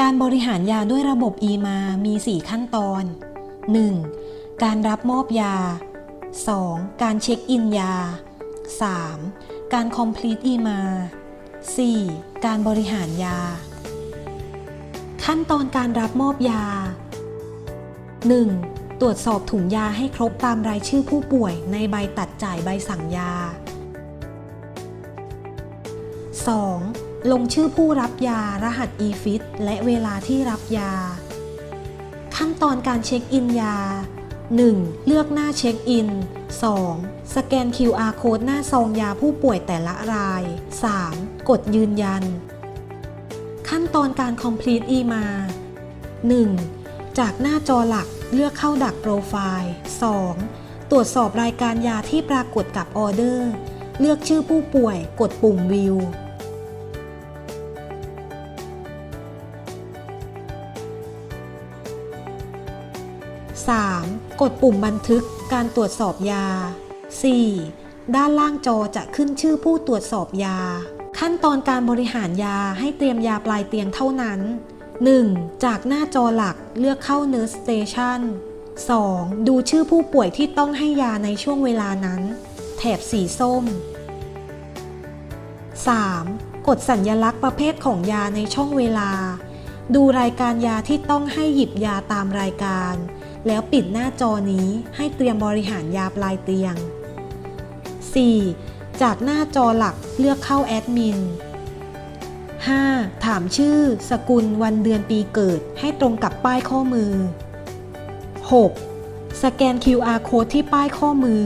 การบริหารยาด้วยระบบ EMA มี 4 ขั้นตอน 1. การรับมอบยา 2. การเช็คอินยา 3. การ complete EMA 4. การบริหารยา ขั้นตอนการรับมอบยา 1. ตรวจสอบถุงยาให้ครบตามรายชื่อผู้ป่วยในใบตัดจ่ายใบสั่งยา 2. ลงชื่อผู้รับยารหัส e-fit และเวลาที่รับยา ขั้นตอนการเช็คอินยา 1. เลือกหน้าเช็คอิน 2. สแกน QR code หน้าซองยาผู้ป่วยแต่ละราย 3. กดยืนยัน ขั้นตอนการ complete EMA 1. จากหน้าจอหลักเลือกเข้าดักโปรไฟล์ 2. ตรวจสอบรายการยาที่ปรากฏกับออเดอร์ เลือกชื่อผู้ป่วย กดปุ่มวิว 3. กดปุ่มบันทึกการตรวจสอบยา 4. ด้านล่างจอจะขึ้นชื่อผู้ตรวจสอบยา ขั้นตอนการบริหารยาให้เตรียมยาปลายเตียงเท่านั้น 1. จากหน้าจอหลักเลือกเข้า Nurse Station 2. ดูชื่อผู้ป่วยที่ต้องให้ยาในช่วงเวลานั้น แถบสีส้ม 3. กดสัญญลักษณ์ประเภทของยาในช่องเวลา ดูรายการยาที่ต้องให้หยิบยาตามรายการ แล้วปิดหน้าจอนี้ให้เตรียมบริหารยาปลายเตียง 4. จากหน้าจอหลักเลือกเข้าแอดมิน 5. ถามชื่อ สกุล วันเดือนปีเกิด ให้ตรงกับป้ายข้อมือ 6. สแกน QR code ที่ป้ายข้อมือ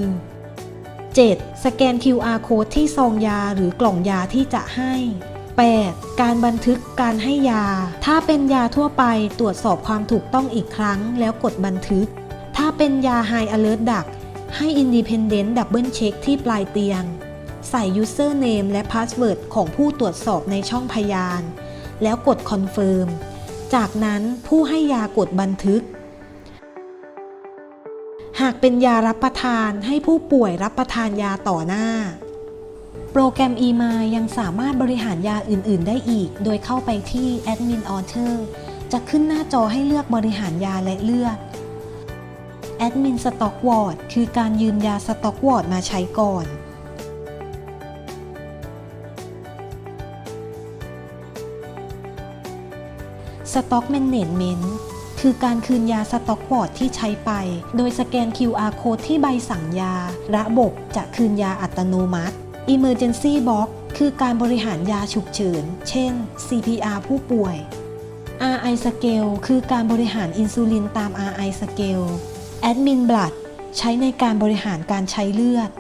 7. สแกน QR code ที่ซองยาหรือกล่องยาที่จะให้ 8. การบันทึกการให้ยา ถ้าเป็นยาทั่วไปตรวจสอบความถูกต้องอีกครั้ง แล้วกดบันทึก ถ้าเป็นยา High Alert ดัก ให้ Independent Double Check ที่ปลายเตียง ใส่ Username และ Password ของผู้ตรวจสอบในช่องพยาน แล้วกด Confirm จากนั้นผู้ให้ยากดบันทึก หากเป็นยารับประทานให้ผู้ป่วยรับประทานยาต่อหน้า โปรแกรม EMA ยังสามารถบริหารยาอื่น ๆ ได้อีก โดยเข้าไปที่ Admin Author จะขึ้นหน้าจอให้เลือกบริหารยาและเลือก Admin Stock Ward คือการยืมยา Stock Ward มาใช้ก่อน Stock Management คือการคืนยาสต็อกวอร์ดที่ใช้ไป โดยสแกน QR Code ที่ใบสั่งยา ระบบจะคืนยาอัตโนมัติ Emergency Box คือการบริหารยาฉุกเฉิน เช่น CPR ผู้ป่วย RI Scale คือการบริหารอินซูลินตาม RI Scale Admin Blood ใช้ในการบริหารการใช้เลือด